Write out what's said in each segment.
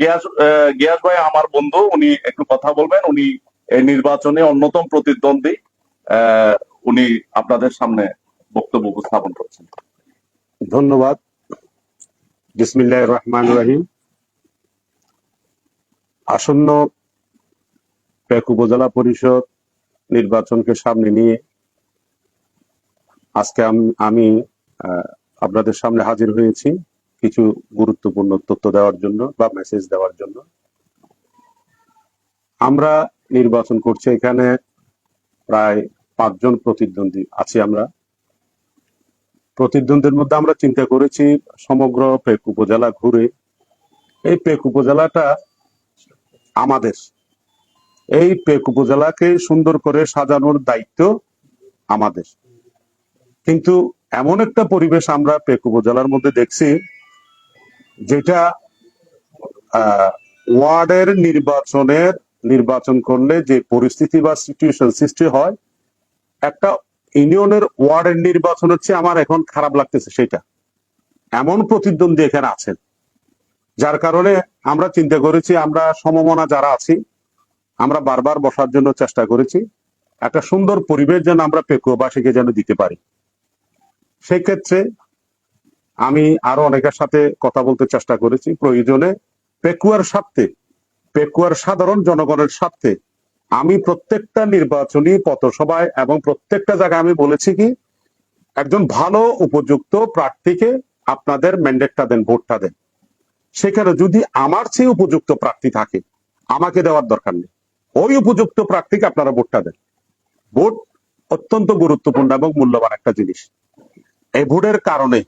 গিয়াস ভাই আমার বন্ধু, উনি একটু কথা বলবেন। উনি এই নির্বাচনে অন্যতম প্রতিদ্বন্দ্বী। উনি আপনাদের সামনে বক্তব্য উপস্থাপন করছেন। ধন্যবাদ। বিসমিল্লাহ রহমান রহিম। আসন্ন পেক উপজেলা পরিষদ নির্বাচনকে সামনে নিয়ে আজকে আম- আপনাদের সামনে হাজির হয়েছি। কিছু গুরুত্বপূর্ণ তথ্য দেওয়ার জন্য বা মেসেজ দেওয়ার জন্য। আমরা নির্বাচন করছি, এখানে প্রায় পাঁচজন প্রতিদ্বন্দ্বী আছি আমরা। প্রতিদ্বন্দ্বীর মধ্যে আমরা চিন্তা করেছি সমগ্র পেক উপজেলা ঘুরে। এই পেক উপজেলাটা আমাদের। এই পেক উপজেলাকে সুন্দর করে সাজানোর দায়িত্ব আমাদের। কিন্তু এমন একটা পরিবেশ আমরা পেক উপজেলার মধ্যে দেখছি যেটা ওয়ার্ডের নির্বাচনের, নির্বাচন করলে যে পরিস্থিতি বা সিচুয়েশন সৃষ্টি হয়, একটা ইউনিয়নের ওয়ার্ডের নির্বাচন হচ্ছে আমার এখন খারাপ লাগতেছে সেটা। এমন প্রতিদ্বন্দ্বী এখানে আছেন। যার কারণে আমরা চিন্তা করেছি, আমরা সমমনা যারা আছি, আমরা বারবার বসার জন্য চেষ্টা করেছি, একটা সুন্দর পরিবেশ যেন আমরা পেকুয়াবাসীকে যেন দিতে পারি। সেই ক্ষেত্রে আমি আরও অনেকের সাথে কথা বলতে চেষ্টা করেছি। প্রয়োজনে পেকুয়ার স্বার্থে, পেকুয়ার সাধারণ জনগণের স্বার্থে আমি প্রত্যেকটা নির্বাচনী পথসভায় এবং প্রত্যেকটা জায়গায় আমি বলেছি কি, একজন ভালো উপযুক্ত প্রার্থীকে আপনাদের ম্যান্ডেটটা দেন, ভোটটা দেন। সেখানে যদি আমার চেয়ে উপযুক্ত প্রার্থী থাকে, আমাকে দেওয়ার দরকার নেই। ওই উপযুক্ত প্রার্থীকে আপনারা ভোটটা দেন। ভোট অত্যন্ত গুরুত্বপূর্ণ এবং মূল্যবান একটা জিনিস। এই ভোটের কারণে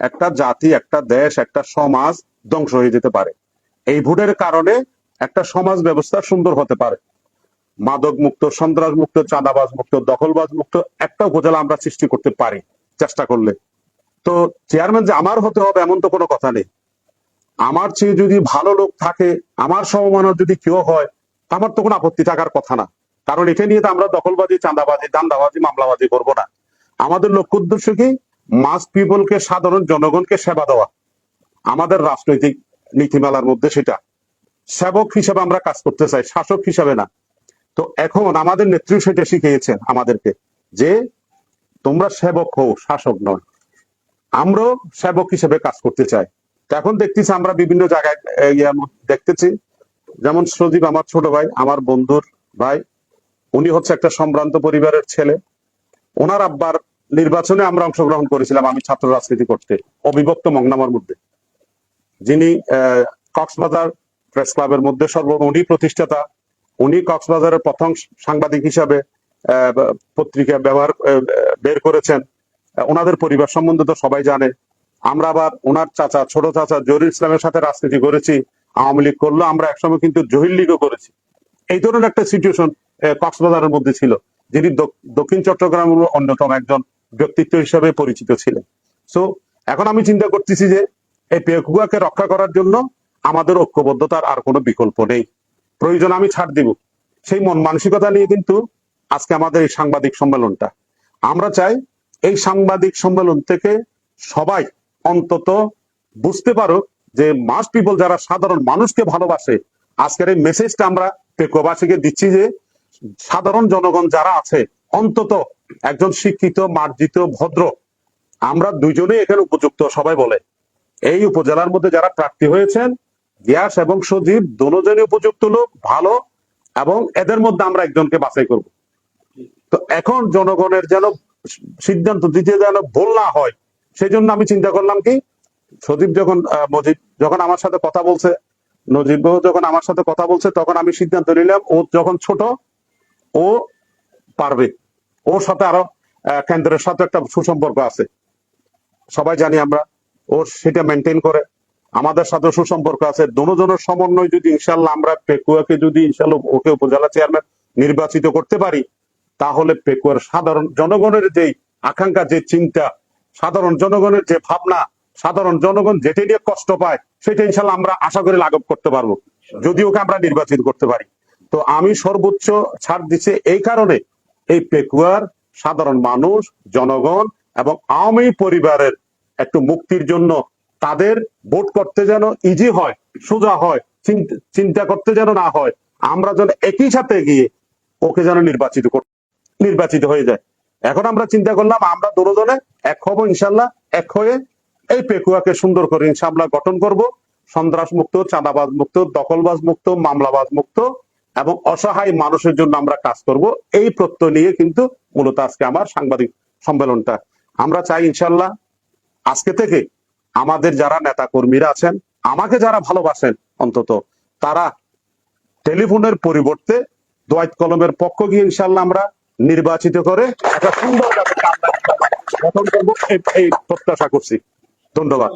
একটা জাতি, একটা দেশ, একটা সমাজ ধ্বংস হয়ে যেতে পারে। এই ভোটের কারণে একটা সমাজ ব্যবস্থা সুন্দর হতে পারে। মাদক মুক্ত সন্ত্রাস মুক্ত চাঁদাবাজ মুক্ত দখলবাজ মুক্ত একটা উপজেলা আমরা সৃষ্টি করতে পারি চেষ্টা করলে। তো চেয়ারম্যান যে আমার হতে হবে এমন তো কোনো কথা নেই। আমার চেয়ে যদি ভালো লোক থাকে, আমার সমমানের যদি কেউ হয় আমার তো কোনো আপত্তি থাকার কথা না। কারণ এটা নিয়ে তো আমরা দখলবাজি, চাঁদাবাজি, দান্দাবাজি, মামলাবাজি করব না। আমাদের লক্ষ্য উদ্দেশ্য কি? মাস পিপলকে সাধারণ জনগণকে সেবা দেওয়া। আমাদের রাজনৈতিক নীতিমালার মধ্যে সেটা। সেবক হিসাবে আমরা কাজ করতে চাই শাসক হিসাবে না। তো এখন আমাদের নেত্রী সেটা শিখিয়েছেন আমাদেরকে যে তোমরা সেবক হও শাসক নয়। আমরাও সেবক হিসেবে কাজ করতে চাই। এখন দেখতেছি আমরা বিভিন্ন জায়গায় ইয়ে, দেখতেছি। যেমন সজীব আমার ছোট ভাই আমার বন্ধুর ভাই। উনি হচ্ছে একটা সম্ভ্রান্ত পরিবারের ছেলে। ওনার আব্বার নির্বাচনে আমরা অংশগ্রহণ করেছিলাম আমি ছাত্র রাজনীতি করতে, অবিভক্ত মংনামার মধ্যে। যিনি কক্সবাজার প্রেস ক্লাবের মধ্যে সর্ব উনি প্রতিষ্ঠাতা, উনি কক্সবাজারের প্রথম সাংবাদিক হিসাবে পত্রিকা ব্যবহার বের করেছেন। ওনাদের পরিবার সম্বন্ধে তো সবাই জানে। আমরা আবার ওনার চাচা, ছোট চাচা জহির ইসলামের সাথে রাজনীতি করেছি, আওয়ামী লীগ করল, আমরা একসময় কিন্তু জহির লীগও করেছি। এই ধরনের একটা সিচুয়েশন কক্সবাজারের মধ্যে ছিল, যিনি দক- দক্ষিণ চট্টগ্রামের অন্যতম একজন ব্যক্তিত্ব হিসাবে পরিচিত ছিলেন। সো এখন আমি চিন্তা করতেছি যে এই পেকুয়াকে রক্ষা করার জন্য আমাদের ঐক্যবদ্ধতার আর কোনো বিকল্প নেই। প্রয়োজন আমি ছাড় দিব। সেই মন মানসিকতা নিয়ে কিন্তু আজকে আমাদের এই সাংবাদিক সম্মেলনটা। আমরা চাই এই সাংবাদিক সম্মেলন থেকে সবাই অন্তত বুঝতে পারো যে মাস পিপল যারা সাধারণ মানুষকে ভালোবাসে, আজকের এই মেসেজটা আমরা পেকুয়াবাসীকে দিচ্ছি যে সাধারণ জনগণ যারা আছে অন্তত একজন শিক্ষিত, মার্জিত, ভদ্র। আমরা দুইজনেই এখানে উপযুক্ত, সবাই বলে। এই উপজেলার মধ্যে যারা প্রার্থী হয়েছেন, গিয়াস এবং সজীব দুজনই উপযুক্ত লোক, ভালো, এবং এদের মধ্যে আমরা একজনকে বাছাই করব। তো এখন জনগণের যেন সিদ্ধান্ত দিতে যেন ভুল না হয় সেই জন্য আমি চিন্তা করলাম কি, সজীব যখন মজিব যখন আমার সাথে কথা বলছে নজিব যখন আমার সাথে কথা বলছে, তখন আমি সিদ্ধান্ত নিলাম, ও যখন ছোট, ও পারবে। ওর সাথে আরও কেন্দ্রের সাথে একটা সুসম্পর্ক আছে। সবাই জানি আমরা, ও সেটা মেনটেন করে। আমাদের সাথে সুসম্পর্ক আছে। দুজনের সমন্বয় যদি ইনশাল্লাহ আমরা পেকুয়াকে যদি ইনশাল্লাহ ওকে উপজেলা চেয়ারম্যান নির্বাচিত করতে পারি, তাহলে পেকুয়ার সাধারণ জনগণের যে আকাঙ্ক্ষা, যে চিন্তা, সাধারণ জনগণের যে ভাবনা, সাধারণ জনগণ যেটি নিয়ে কষ্ট পায়, সেটা ইনশাল্লাহ আমরা আশা করি লাঘব করতে পারব। যদি ওকে আমরা নির্বাচিত করতে পারি। তো আমি সর্বোচ্চ ছাড় দিচ্ছে এই কারণে এই পেকুয়ার সাধারণ মানুষ, জনগণ এবং আওয়ামী পরিবারের একটু মুক্তির জন্য তাদের ভোট করতে যেন ইজি হয়, সোজা হয় চিন্তা- করতে যেন না হয়, আমরা যেন একই সাথে গিয়ে ওকে যেন নির্বাচিত কর, নির্বাচিত হয়ে যায়। এখন আমরা চিন্তা করলাম আমরা দুজনে এক হব ইনশাল্লাহ, এক হয়ে এই পেকুয়াকে সুন্দর করে ইনশাল্লাহ গঠন করব। সন্ত্রাস মুক্ত, চাঁদাবাজ মুক্ত, দখলবাজ মুক্ত, মামলাবাজ মুক্ত। এবং অসহায় মানুষের জন্য আমরা কাজ করব। এই প্রত্যয় নিয়ে কিন্তু মূলত আজকে আমার সাংবাদিক সম্মেলনটা। আমরা চাই ইনশাল্লাহ আজকে থেকে আমাদের যারা নেতা কর্মীরা আছেন, আমাকে যারা ভালোবাসেন অন্তত, তারা টেলিফোনের পরিবর্তে দোয়াইত কলমের পক্ষ গিয়ে ইনশাল্লাহ আমরা নির্বাচিত করে একটা সুন্দর প্রত্যাশা করছি। ধন্যবাদ।